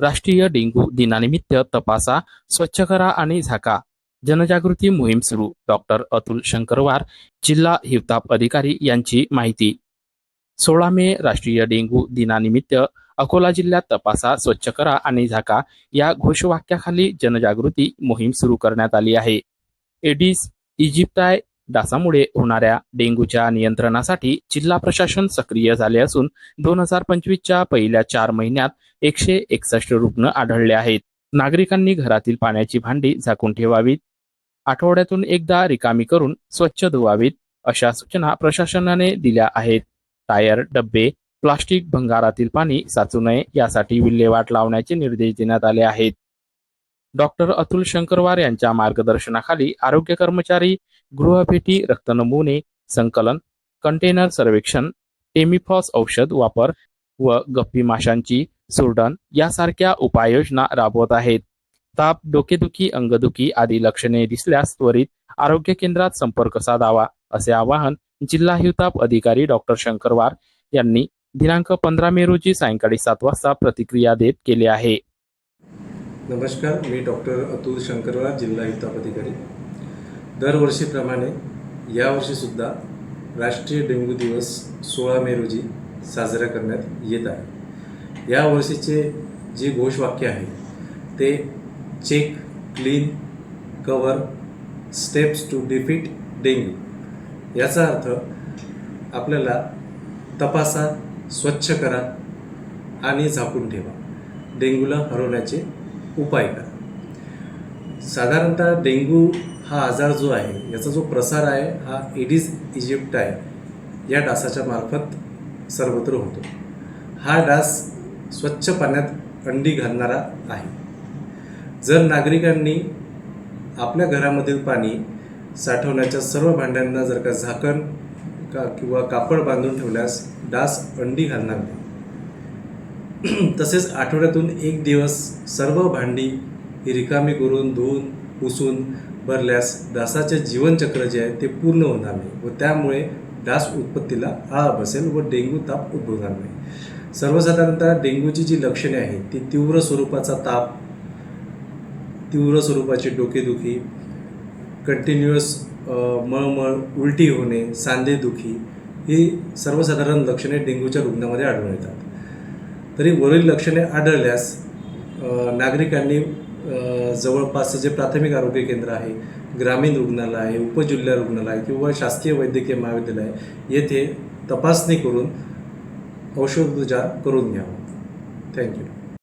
राष्ट्रीय डेंग्यू दिनानिमित्त तपासा स्वच्छ करा आणि झाका. जनजागृती मोहीम सुरू. डॉक्टर अतुल शंकरवार जिल्हा हिवताप अधिकारी यांची माहिती. सोळा मे राष्ट्रीय डेंग्यू दिनानिमित्त अकोला जिल्ह्यात तपासा स्वच्छ करा आणि झाका या घोषवाक्याखाली जनजागृती मोहीम सुरू करण्यात आली आहे. एडिस इजिप्ताय डासामुळे होणाऱ्या डेंग्यूच्या नियंत्रणासाठी जिल्हा प्रशासन सक्रिय झाले असून दोन हजार पंचवीसच्या पहिल्या चार महिन्यात एकशे एकसष्ट रुग्ण आढळले आहेत. नागरिकांनी घरातील पाण्याची भांडी झाकून ठेवावीत. आठवड्यातून एकदा रिकामी करून स्वच्छ धुवावीत अशा सूचना प्रशासनाने दिल्या आहेत. टायर डब्बे प्लास्टिक भंगारातील पाणी साचू नये यासाठी विल्हेवाट लावण्याचे निर्देश देण्यात आले आहेत. डॉक्टर अतुल शंकरवार यांच्या मार्गदर्शनाखाली आरोग्य कर्मचारी गृहभेटी रक्त नमुने संकलन कंटेनर सर्वेक्षण टेमिफॉस औषध वापर व गप्पी माशांची सुरडण यासारख्या उपाययोजना राबवत आहेत. ताप डोकेदुखी अंगदुखी आदी लक्षणे दिसल्यास त्वरित आरोग्य केंद्रात संपर्क साधावा असे आवाहन जिल्हा हिवताप अधिकारी डॉक्टर शंकरवार यांनी दिनांक पंधरा मे रोजी सायंकाळी सात वाजता प्रतिक्रिया देत केले आहे. नमस्कार मी डॉक्टर अतुल शंकरवार जिल्हा हिताप अधिकारी. दरवर्षीप्रमाणे यावर्षीसुद्धा राष्ट्रीय डेंग्यू दिवस सोळा मे रोजी साजरा करण्यात येत आहे. यावर्षीचे जे घोषवाक्य आहे ते check clean cover steps to defeat dengue याचा अर्थ आपल्याला तपासा स्वच्छ करा आणि झाकून ठेवा. डेंग्यूला हरवण्याचे उपाय करा. साधारणतः डेंग्यू हा आजार जो आहे याचा जो प्रसार आहे हा एडिस इजिप्ट आहे या डासाच्या मार्फत सर्वत्र होतो. हा डास स्वच्छ पाण्यात अंडी घालणारा आहे. जर नागरिकांनी आपल्या घरामधील पाणी साठवण्याच्या सर्व भांड्यांना जर का झाकण का किंवा कापड बांधून ठेवल्यास डास अंडी घालणार नाही. तसेच आठवड्यातून एक दिवस सर्व भांडी रिकामी करून धुवून पुसून भरल्यास डासाचे जीवनचक्र जे आहे ते पूर्ण होणार नाही व त्यामुळे डास उत्पत्तीला आळा बसेल व डेंग्यू ताप उद्भवणार नाही. सर्वसाधारणतः डेंग्यूची जी लक्षणे आहेत ती तीव्र स्वरूपाचा ताप तीव्र स्वरूपाची डोकेदुखी कंटिन्युअस मळमळ उलटी होणे सांधेदुखी ही सर्वसाधारण लक्षणे डेंग्यूच्या रुग्णामध्ये आढळून येतात. तरी वरील लक्षणे आढळल्यास नागरिकांनी जवळपासचं जे प्राथमिक आरोग्य केंद्र आहे ग्रामीण रुग्णालय आहे उपजिल्हा रुग्णालय किंवा शासकीय वैद्यकीय महाविद्यालय येथे तपासणी करून औषधोपचार करून घ्यावा. थँक्यू